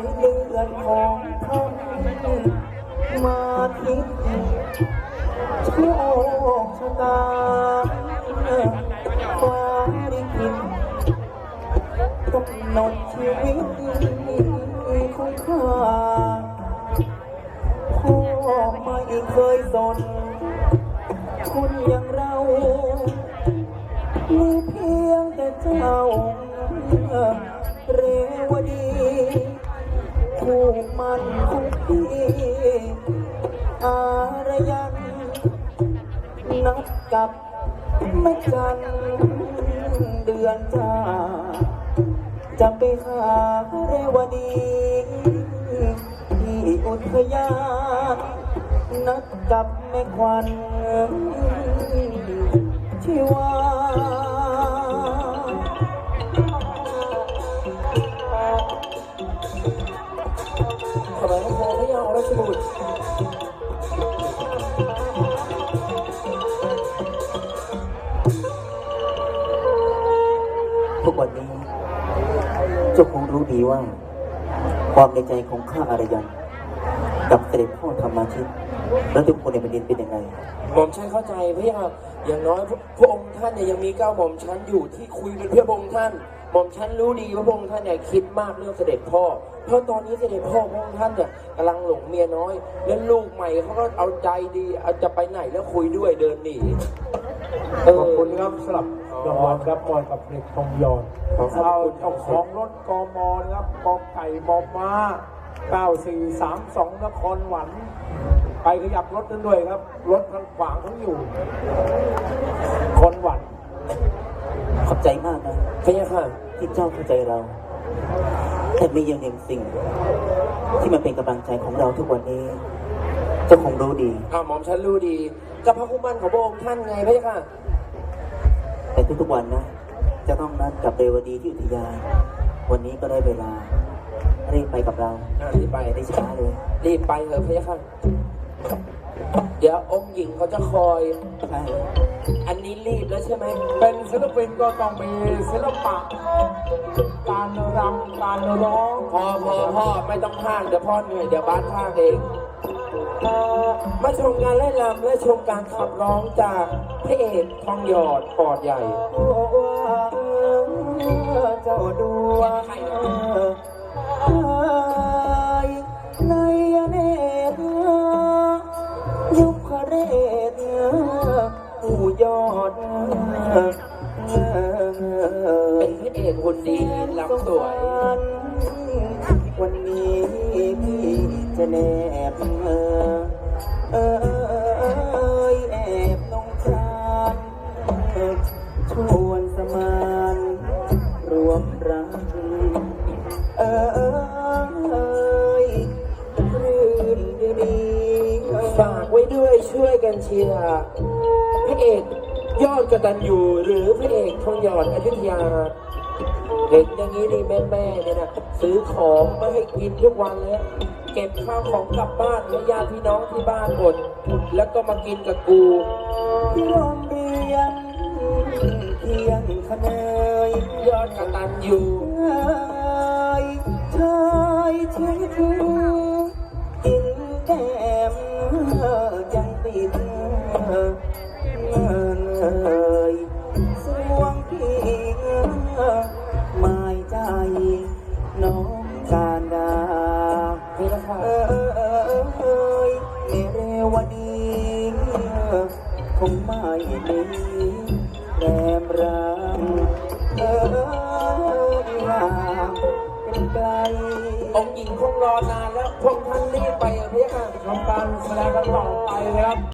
เลือดของท่านมาทิศโชคชะตาความดีกินกำหนดชีวิตของข้าพ่อไม่เคยสน คนอย่างเรามีเพียงแต่เจ้า นัดกับแม่จันเดือนจ้าจะไปหาเรวดีที่อุทยานนัดกับแม่ควันชีวาทำไมต้องพระยารชบุตร ทุกวันนี้ เจ้าคงรู้ดีว่า ความในใจของข้าอารยันกับเสด็จพ่อธรรมาชิตและทุกคนในแผ่นดินเป็นยังไง หม่อมฉันเข้าใจพระยาอย่างน้อยพระองค์ท่านเนี่ยยังมีเก้าหม่อมฉันอยู่ที่คุยเป็นเพื่อพระองค์ท่าน หม่อมฉันรู้ดีว่าพระองค์ท่านเนี่ยคิดมากเรื่องเสด็จพ่อ เพราะตอนนี้เสด็จพ่อพระองค์ท่านเนี่ยกำลังหลงเมียน้อย แล้วลูกใหม่เขาก็เอาใจดีเอาจะไปไหนแล้วคุยด้วยเดินหนี ขอบอคุณครับสำหรับรางวัลครับมอยกับเด็กทองหยอดขอบคุณเราเจ้าของรถกมนะครับกอไก่มอม้า9432 นครหวัน ไปขยับรถนั้นด้วยครับ รถมันขวางทั้งอยู่ คนหวันขอบใจมากนะพระยาค่ะที่เจ้าเข้าใจเรา แต่มีอย่างหนึ่งสิ่ง ที่มันเป็นกำลังใจของเราทุกวันนี้ เจ้าคงรู้ดีอ่าหม่อมฉันรู้ดีกับพระคุ้มันของพระองค์ท่านไงพระยาค่ะ แต่ทุกๆวันนะ จะต้องนัดกับเรวดีที่อุทยาน วันนี้ก็ได้เวลารีบไปกับเราอ่ารีบไป ไม่ช้าเลยรีบไปเถอะพระยาค่ะ เดี๋ยวองค์หญิงเขาจะคอย ใช่อันนี้รีบแล้วใช่ไหมเป็นศิลปินก็ต้องมีศิลปะ การรำการร้อง พอพอพ่อไม่ต้องพากเดี๋ยวพ่อเหนื่อยเดี๋ยวบ้านพากเอง มาชมการเล่นรำและชมการขับร้องจากพระเอกทองหยอดปอดใหญ่โอ้ว่าเจ้าดวงเอ้ยในเนตรยุคเรศผู้ยอดเป็นพระเอกหุ่นดีรำสวย วันนี้พี่จะแนบ ชวนสมานรวมรักเอยรื่นดีฝากไว้ด้วยช่วยกันเชียร์พระเอกยอดกระตัญญูหรือพระเอกทองหยอดอยุธยา เห็นอย่างนี้นี่แม่แม่เนี่ยนะซื้อของมาให้กินทุกวันเลย เก็บข้าวของกลับบ้านและญาติพี่น้องที่บ้านหมดแล้วก็มากินกับกูพี่ลมเรี พียงคะเนยยอดกตัญญูเอ้ยชายชื่อถือกินแก้มยังติดเงินเอ่ยสวงพี่หมายใจน้องการดานี่นะครัเอบยเมเรวดีคงไม่มี นไกลองค์หญิงคงรอนานแล้วพวกท่านรีบไปอะพี่ค่ะทำการแสดงกันต่อไปนะครับ